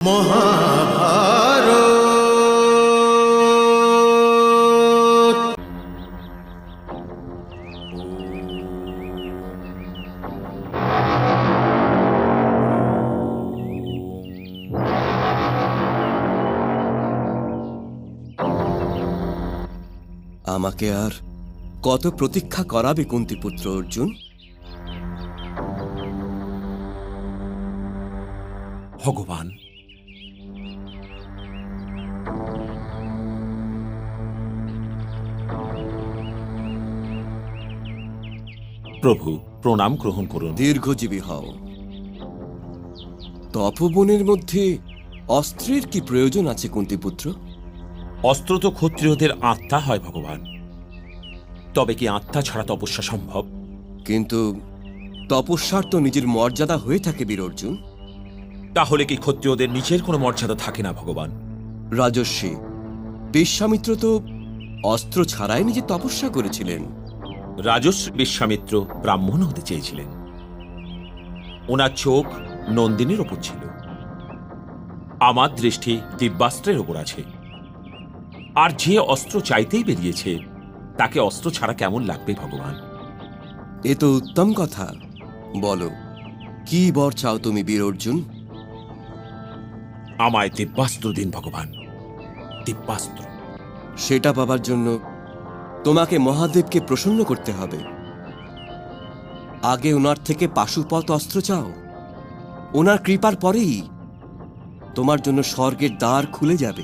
আমাকে আর কত প্রতীক্ষা করাবে কুন্তিপুত্র অর্জুন? ভগবান প্রভু প্রণাম গ্রহণ করুন। দীর্ঘজীবী হও। তপবনের মধ্যে অস্ত্রের কি প্রয়োজন আছে কুন্তিপুত্র? অস্ত্র তো ক্ষত্রিয়দের আত্মা হয় ভগবান। তবে কি আত্মা ছাড়া তপস্যা সম্ভব? কিন্তু তপস্যার তো নিজের মর্যাদা হয়ে থাকে বীর অর্জুন তাহলে কি ক্ষত্রিয়দের নিজের কোনো মর্যাদা থাকে না ভগবান? রাজস্বী বিশ্বামিত্র তো অস্ত্র ছাড়াই নিজে তপস্যা করেছিলেন। রাজশ্রী বিশ্বামিত্র ব্রাহ্মণ হতে চেয়েছিলেন। ওনার চোখ নন্দিনীর ওপর ছিল। আমার দৃষ্টি দিব্যাস্ত্রের ওপর আছে। আর যে অস্ত্র চাইতেই বেরিয়েছে তাকে অস্ত্র ছাড়া কেমন লাগবে ভগবান? এ তো উত্তম কথা। বলো কি বর চাও তুমি বীর অর্জুন? আমায় দিব্যাস্ত্র দিন ভগবান দিব্যাস্ত্র। সেটা পাবার জন্য তোমাকে মহাদেবকে প্রসন্ন করতে হবে। আগে ওনার থেকে পাশুপত অস্ত্র চাও। ওনার কৃপার পরেই তোমার জন্য স্বর্গের দ্বার খুলে যাবে।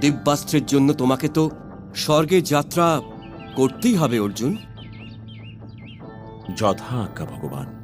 দিব্যাস্ত্রের জন্য তোমাকে তো স্বর্গের যাত্রা করতেই হবে, অর্জুন। যথা আজ্ঞা ভগবান।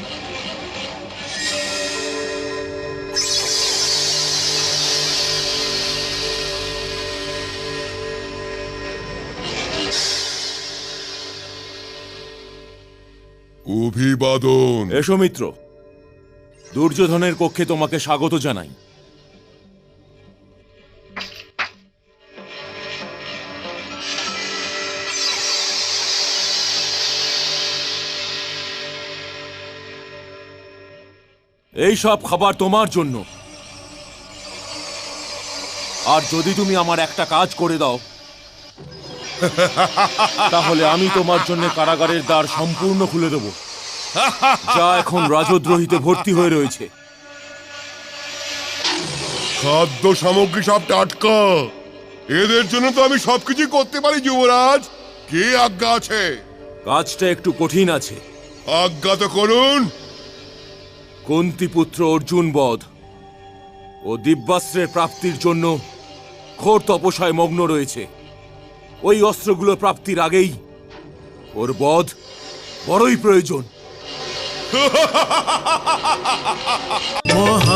অভিবাদন। এসো মিত্র, দুর্যোধনের কক্ষে তোমাকে স্বাগত জানাই। এই সব খাবার তোমার জন্য। আর যদি তুমি আমার একটা কাজ করে দাও তাহলে আমি তোমার জন্য কারাগারের দ্বার সম্পূর্ণ খুলে দেব যা এখন রাজদ্রোহীতে ভর্তি হয়ে রয়েছে। খাদ্য সামগ্রী সব টাটকা। এদের জন্য তো আমি সবকিছু করতে পারি যুবরাজ। কে আজ্ঞা আছে? কাজটা একটু কঠিন আছে। আজ্ঞা তো করুন। কুন্তিপুত্র অর্জুন বধ ও দিব্যাস্ত্রের প্রাপ্তির জন্য ঘোর তপস্যায় মগ্ন রয়েছে। ওই অস্ত্রগুলো প্রাপ্তির আগেই। ওর বধ বড়ই প্রয়োজন।